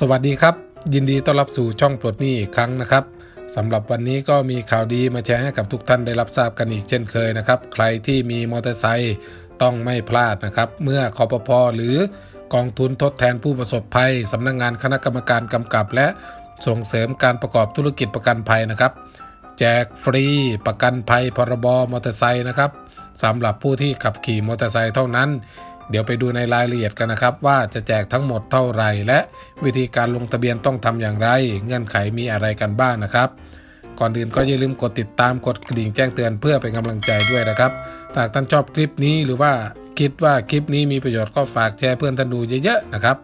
สวัสดีครับ ยินดีต้อนรับสู่ช่องปลดหนี้อีกครั้งนะครับสำหรับวันนี้ก็มีข่าวดีมาแชร์ให้กับทุกท่านได้รับทราบกันอีกเช่นเคยนะครับ ใครที่มีมอเตอร์ไซค์ต้องไม่พลาดนะครับ เมื่อคอปพหรือกองทุนทดแทนผู้ประสบภัยสำนักงงานคณะกรรมการกำกับ และส่งเสริมการประกอบธุรกิจประกันภัยนะครับ แจกฟรีประกันภัยพรบมอเตอร์ไซค์นะครับสำหรับผู้ที่ขับขี่มอเตอร์ไซค์เท่านั้น เดี๋ยวไปดูในรายละเอียดกันนะครับ ว่าจะแจกทั้งหมดเท่าไหร่ และวิธีการลงทะเบียนต้องทำอย่างไร เงื่อนไขมีอะไรกันบ้างนะครับ ก่อนอื่นก็อย่าลืมกดติดตามกดกระดิ่งแจ้งเตือนเพื่อเป็นกำลังใจด้วยนะครับถ้าท่านชอบคลิปนี้หรือว่าคิดว่าคลิปนี้มีประโยชน์ก็ฝากแชร์เพื่อนท่านดูเยอะๆนะครับ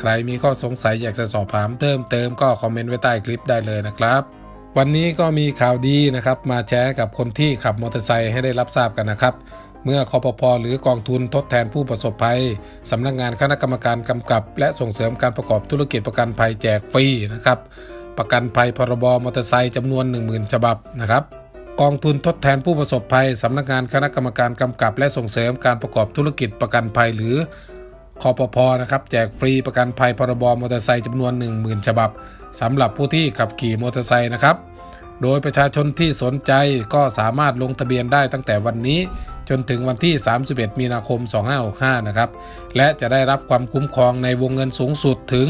ใครมีข้อสงสัยอยากจะสอบถามเพิ่มเติมก็คอมเมนต์ไว้ใต้คลิปได้เลยนะครับ วันนี้ก็มีข่าวดีนะครับมาแชร์กับคนที่ขับมอเตอร์ไซค์ให้ได้รับทราบกันนะครับ เมื่อคอปพหรือกองทุนทดแทนผู้ประสบภัยสำนักงานคณะกรรมการกำกับ และส่งเสริมการประกอบธุรกิจประกันภัยแจกฟรีนะครับประกันภัยพรบมอเตอร์ไซค์จำนวน 10,000 ฉบับนะครับกองทุนทดแทนผู้ประสบภัยสำนักงานคณะกรรมการกำกับ และส่งเสริมการประกอบธุรกิจประกันภัยหรือคอปพนะครับแจกฟรีประกันภัยพรบมอเตอร์ไซค์จำนวน 10,000 ฉบับสำหรับผู้ที่ขับขี่มอเตอร์ไซค์นะครับ โดยประชาชนที่สนใจก็สามารถลงทะเบียนได้ตั้งแต่วันนี้จนถึงวันที่ 31 มีนาคม 2565 นะครับ และจะได้รับความคุ้มครองในวงเงินสูงสุดถึง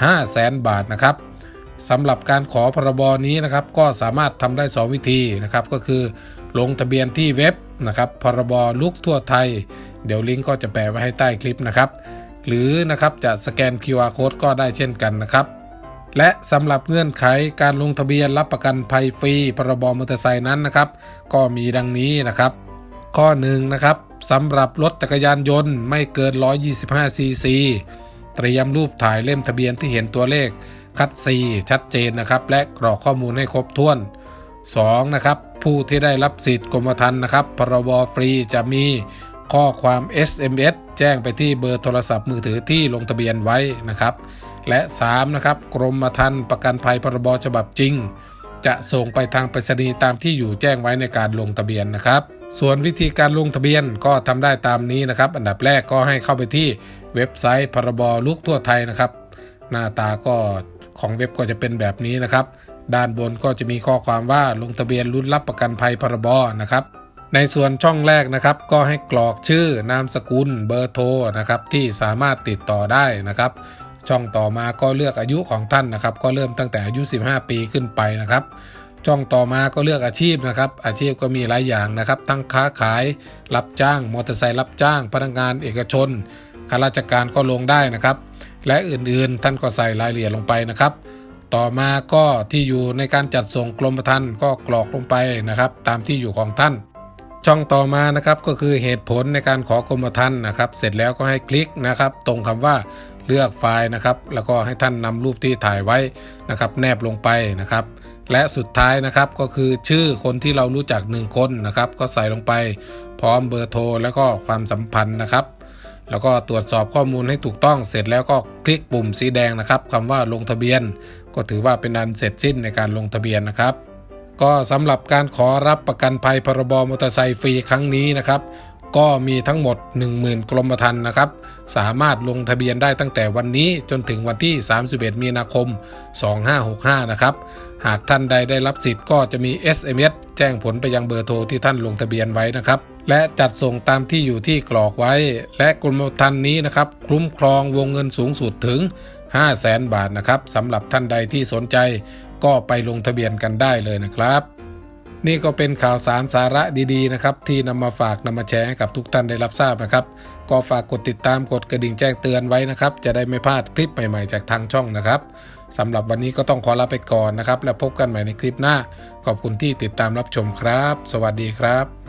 500,000 บาทนะครับสำหรับการขอพรบนี้นะครับก็สามารถทำได้ 2 วิธีนะครับก็คือ ลงทะเบียนที่เว็บนะครับพรบลุกทั่วไทย เดี๋ยวลิงก์ก็จะแปะไว้ให้ใต้คลิปนะครับ หรือนะครับจะสแกน QR code ก็ได้เช่นกันนะครับ และสำหรับเงื่อนไขการลงทะเบียนรับประกันภัยฟรีพรบมอเตอร์ไซค์นั้นนะครับ ก็มีดังนี้นะครับ ข้อ1นงนะครับสำหรับรถจักรยานยนต์ไม่เกิน 125ซีซีเตรียมรูปถ่ายเล่มทะเบียนที่เห็นตัวเลขคัดซีชัดเจนนะครับ และกรอกข้อมูลให้ครบถ้วน 2. นะครับ ผู้ที่ได้รับสิทธิ์กรมธรรม์นะครับพรบฟรีจะมีข้อความ SMS แจ้งไปที่เบอร์โทรศัพท์มือถือที่ลงทะเบียนไว้นะครับ และ 3. นะครับกรมธรรม์ประกันภัยพรบฉบับจริง จะส่งไปทางไปรษณีย์ตามที่อยู่แจ้งไว้ในการลงทะเบียนนะครับ ส่วนวิธีการลงทะเบียนก็ทำได้ตามนี้นะครับ อันดับแรกก็ให้เข้าไปที่เว็บไซต์พรบลุกทั่วไทยนะครับ หน้าตาก็ของเว็บก็จะเป็นแบบนี้นะครับ ด้านบนก็จะมีข้อความว่าลงทะเบียนรุ่นรับประกันภัยพรบนะครับในส่วนช่องแรกนะครับ ก็ให้กรอกชื่อนามสกุลเบอร์โทรนะครับที่สามารถติดต่อได้นะครับ ช่องต่อมาก็เลือกอายุของท่านนะครับ ก็เริ่มตั้งแต่อายุ 15 ปีขึ้นไปนะครับ ช่องต่อมาก็เลือกอาชีพนะครับ อาชีพก็มีหลายอย่างนะครับ ทั้งค้าขาย รับจ้าง มอเตอร์ไซค์รับจ้าง พนักงานเอกชนข้าราชการก็ลงได้นะครับ และอื่นๆท่านก็ใส่รายละเอียดลงไปนะครับ ต่อมาก็ที่อยู่ในการจัดส่งกรมธรรม์ก็กรอกลงไปนะครับ ตามที่อยู่ของท่านช่องต่อมานะครับก็คือเหตุผลในการขอกรมธรรม์นะครับ เสร็จแล้วก็ให้คลิกนะครับ ตรงคำว่า เลือกไฟล์นะครับ แล้วก็ให้ท่านนำรูปที่ถ่ายไว้นะครับ แนบลงไปนะครับ และสุดท้ายนะครับก็คือชื่อคนที่เรารู้จักหนึ่งคนนะครับ ก็ใส่ลงไปพร้อมเบอร์โทร แล้วก็ความสัมพันธ์นะครับแล้วก็ตรวจสอบข้อมูลให้ถูกต้องเสร็จแล้วก็คลิกปุ่มสีแดงนะครับคำว่าลงทะเบียน ก็ถือว่าเป็นอันเสร็จสิ้นในการลงทะเบียนนะครับ ก็สำหรับการขอรับประกันภัยพรบมอเตอร์ไซค์ฟรีครั้งนี้นะครับ ก็มีทั้งหมด 10,000 กรมธรรม์นะครับ สามารถลงทะเบียนได้ตั้งแต่วันนี้จนถึงวันที่ 31 มีนาคม 2565 นะครับ หากท่านใดได้รับสิทธิ์ก็จะมี SMS แจ้งผลไปยังเบอร์โทรที่ท่านลงทะเบียนไว้นะครับ และจัดส่งตามที่อยู่ที่กรอกไว้ และกรมธรรม์นี้นะครับคุ้มครองวงเงินสูงสุดถึง 5 0 0แสนบาทนะครับสำหรับท่านใดที่สนใจก็ไปลงทะเบียนกันได้เลยนะครับ นี่ก็เป็นข่าวสารสาระดีๆนะครับที่นำมาฝากนำมาแชร์ให้กับทุกท่านได้รับทราบนะครับ ก็ฝากกดติดตามกดกระดิ่งแจ้งเตือนไว้นะครับ จะได้ไม่พลาดคลิปใหม่ๆจากทางช่องนะครับสำหรับวันนี้ก็ต้องขอลาไปก่อนนะครับ แล้วพบกันใหม่ในคลิปหน้า ขอบคุณที่ติดตามรับชมครับ สวัสดีครับ